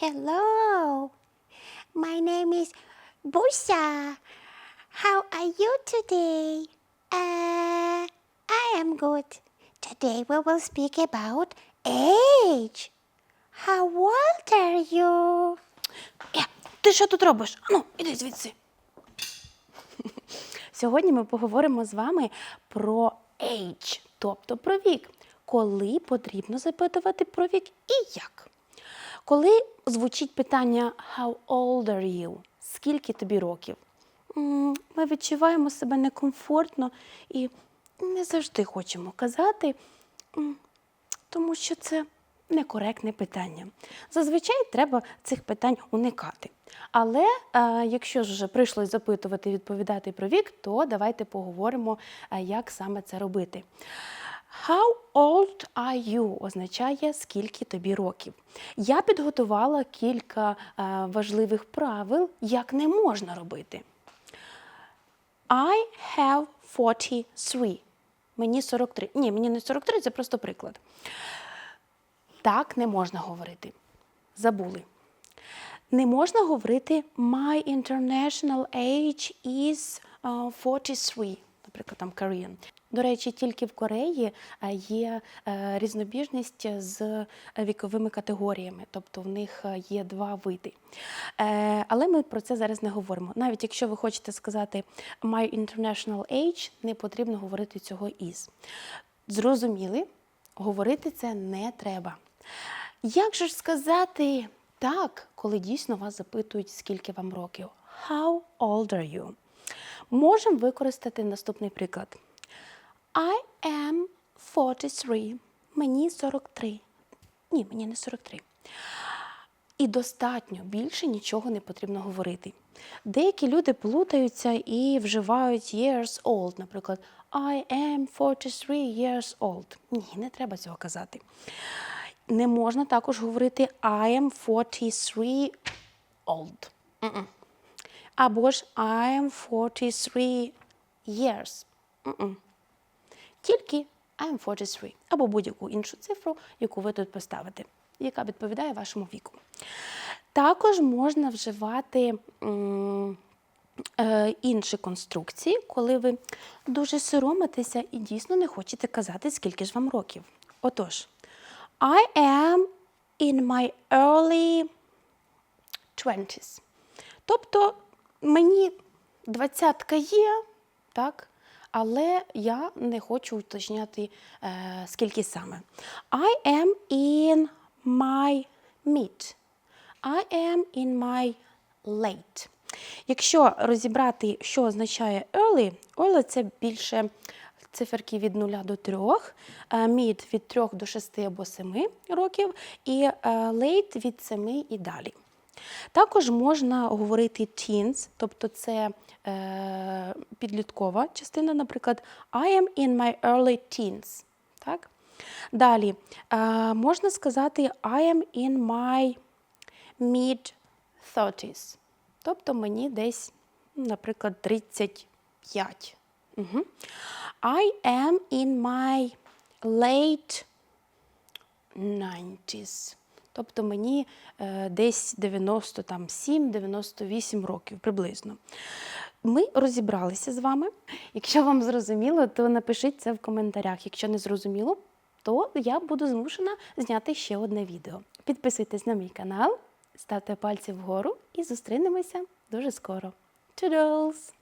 Hello, my name is Busa. How are you today? Uh, I am good. Today we will speak about age. How old are you? Е, ти що тут робиш? Ану, іди звідси. Сьогодні ми поговоримо з вами про age, тобто про вік. Коли потрібно запитувати про вік і як. Коли звучить питання How old are you? Скільки тобі років? Ми відчуваємо себе некомфортно і не завжди хочемо казати, тому що це некоректне питання. Зазвичай треба цих питань уникати. Але е, якщо ж вже прийшлось запитувати, відповідати про вік, то давайте поговоримо, е, як саме це робити. How old are you означає скільки тобі років. Я підготувала кілька е, важливих правил, як не можна робити. I have 43. Мені 43. Ні, мені не 43, це просто приклад. Так не можна говорити. Забули. Не можна говорити My international age is uh, 43, наприклад, там Korean. До речі, тільки в Кореї е, є е, різнобіжність з віковими категоріями, тобто в них е, є два види. Але ми про це зараз не говоримо. Навіть якщо ви хочете сказати My international age, не потрібно говорити цього is. Зрозуміли? Говорити це не треба. Як же ж сказати так, коли дійсно вас запитують, скільки вам років? How old are you? Можемо використати наступний приклад. I am 43. Мені 43. Ні, мені не 43. І достатньо більше нічого не потрібно говорити. Деякі люди плутаються і вживають years old, наприклад, I am 43 years old. Ні, не треба цього казати. Не можна також говорити I am 43 old. Мгм. Або ж I am 43 years. Мгм. Тільки I am 43 або будь-яку іншу цифру, яку ви тут поставите, яка відповідає вашому віку. Також можна вживати е, інші конструкції, коли ви дуже соромитеся і дійсно не хочете казати, скільки ж вам років. Отож, I am in my early 20s. Тобто мені двадцятка є, так? Але я не хочу уточняти, е, скільки саме. I am in my mid. I am in my late. Якщо розібрати, що означає early, early – це більше циферки від 0 до 3, mid – від 3 до 6 або 7 років, і е, late – від 7 і далі. Також можна говорити teens, тобто це е, підліткова частина, наприклад, I am in my early teens. Так? Далі е, можна сказати I am in my mid-30s. Тобто мені десь, наприклад, 35. Угу. I am in my late 90s. Тобто мені е, десь 97-98 років приблизно. Ми розібралися з вами. Якщо вам зрозуміло, то напишіть це в коментарях. Якщо не зрозуміло, то я буду змушена зняти ще одне відео. Підписуйтесь на мій канал, ставте пальці вгору і зустрінемося дуже скоро. Toodles!